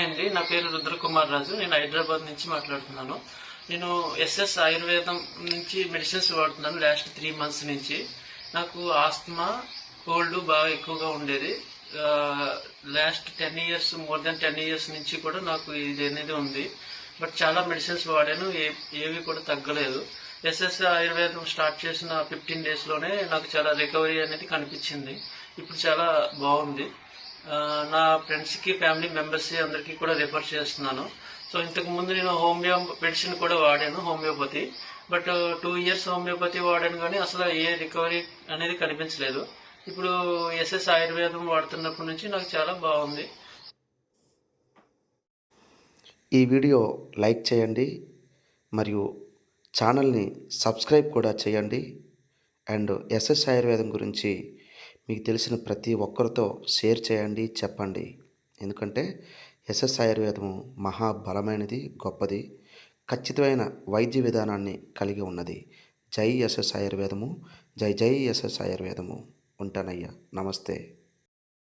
అండి నా పేరు రుద్రకుమార్ రాజు. నేను హైదరాబాద్ నుంచి మాట్లాడుతున్నాను. నేను ఎస్ఎస్ ఆయుర్వేదం నుంచి మెడిసిన్స్ వాడుతున్నాను లాస్ట్ త్రీ మంత్స్ నుంచి. నాకు ఆస్తమా కోల్డ్ బాగా ఎక్కువగా ఉండేది. Last ten years more then ten years నుంచి కూడా నాకు ఇది అనేది ఉంది. బట్ చాలా మెడిసిన్స్ వాడాను ఏ ఏవి కూడా తగ్గలేదు. ఎస్ఎస్ ఆయుర్వేదం స్టార్ట్ చేసిన ఫిఫ్టీన్ డేస్లోనే నాకు చాలా రికవరీ అనేది కనిపించింది. ఇప్పుడు చాలా బాగుంది. నా ఫ్రెండ్స్కి ఫ్యామిలీ మెంబర్స్ అందరికీ కూడా రిఫర్ చేస్తున్నాను. సో ఇంతకు ముందు నేను హోమియో మెడిసిన్ కూడా వాడాను homeopathy. But two years homeopathy వాడాను కానీ అసలు ఏ రికవరీ అనేది కనిపించలేదు. ఇప్పుడు ఎస్ఎస్ ఆయుర్వేదం వాడుతున్నప్పటి నుంచి నాకు చాలా బాగుంది. ఈ వీడియో లైక్ చేయండి మరియు ఛానల్ని సబ్స్క్రైబ్ కూడా చేయండి. అండ్ ఎస్ఎస్ ఆయుర్వేదం గురించి మీకు తెలిసిన ప్రతి ఒక్కరితో షేర్ చేయండి చెప్పండి. ఎందుకంటే ఎస్ఎస్ ఆయుర్వేదము మహాబలమైనది గొప్పది ఖచ్చితమైన వైద్య విధానాన్ని కలిగి ఉన్నది. జై ఎస్ఎస్ ఆయుర్వేదము జై జై ఎస్ఎస్ ఆయుర్వేదము. ఉంటానయ్యా. నమస్తే.